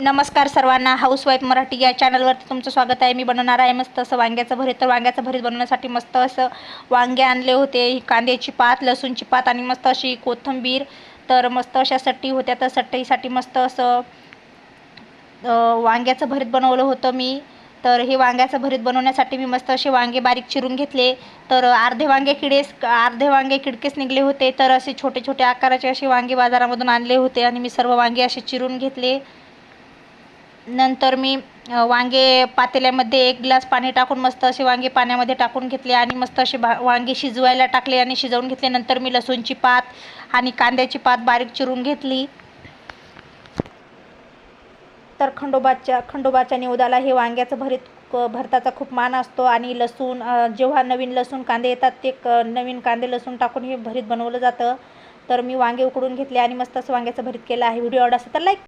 नमस्कार सर्वांना. हाऊसवाईफ मराठी या चॅनलवरती तुमचं स्वागत आहे. मी बनवणार आहे मस्त असं वांग्याचं भरीत. तर वांग्याचं भरीत बनवण्यासाठी मस्त असं वांगे आणले होते. कांद्याची पात लसूणची पात आणि मस्त अशी कोथिंबीर. तर मस्त अशा सट्टी होत्या. तर सट्टीसाठी मस्त असं वांग्याचं भरीत बनवलं होतं मी. तर हे वांग्याचं भरीत बनवण्यासाठी मी मस्त असे वांगे बारीक चिरून घेतले. तर अर्धे वांगे किडेस अर्धे वांगे किडकेस निघले होते. तर असे छोटे छोटे आकाराचे असे वांगे बाजारामधून आणले होते आणि मी सर्व वांगे असे चिरून घेतले. नंतर मी वांगे पातेल्यामध्ये एक ग्लास पाणी टाकून मस्त असे वांगे पाण्यामध्ये टाकून घेतले आणि मस्त असे भा वांगे शिजवायला टाकले आणि शिजवून घेतले. नंतर मी लसूणची पात आणि कांद्याची पात बारीक चिरून घेतली. तर खंडोबाच्या खंडोबाच्या निवदाला हे वांग्याचं भरीत भरताचा खूप मान असतो आणि लसूण जेव्हा नवीन लसूण कांदे येतात ते क नवीन कांदे लसूण टाकून हे भरीत बनवलं जातं. तर मी वांगे उकडून घेतले आणि मस्त असं वांग्याचं भरीत केलं आहे. व्हिडिओ आवडला असेल तर लाईक